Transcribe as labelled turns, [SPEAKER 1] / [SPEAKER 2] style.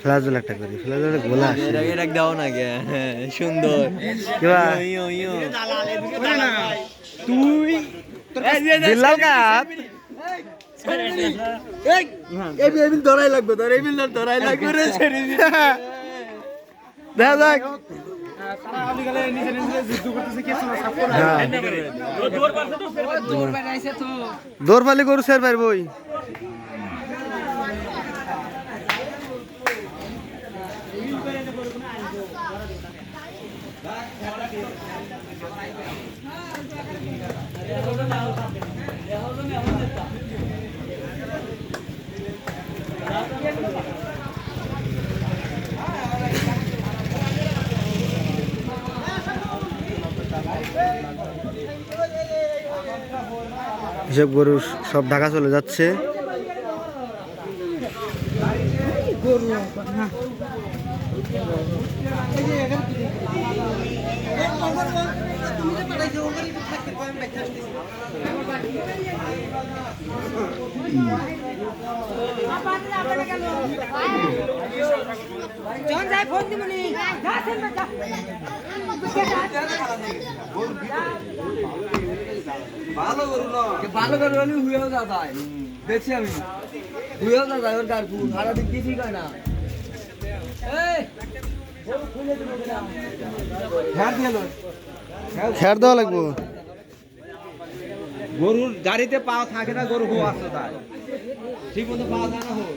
[SPEAKER 1] খেলাধুলা একটা করি খেলাধুলা গোলা
[SPEAKER 2] এটাকে দাও না কে হ্যাঁ, সুন্দর।
[SPEAKER 1] কিবা?
[SPEAKER 2] ইয়ো ইয়ো
[SPEAKER 1] তুই? বিল্লাল কাপ।
[SPEAKER 2] ধরাই লাগবে তোর এই বিল ধরাই লাগবে রে ছেড়ে
[SPEAKER 1] দেখা যাক। হ্যাঁ। দৌড় পালি গরু সের পারবই। এসব গরু সব ঢাকা চলে যাচ্ছে।
[SPEAKER 3] জন যাই ফোন যা
[SPEAKER 2] ভালো করে হলে হুইয়াও যা যায় দেখছি আমি হুইয়াও যা যায় ওর গাড়ি সারা দিন কিছুই কয় না এই
[SPEAKER 1] খেয়ার দেওয়া লাগবো?
[SPEAKER 4] গরুর গাড়িতে পাওয়া থাকে না, গরু হো আসতে তাই। ঠিক মতো পাওয়া যায় না হোক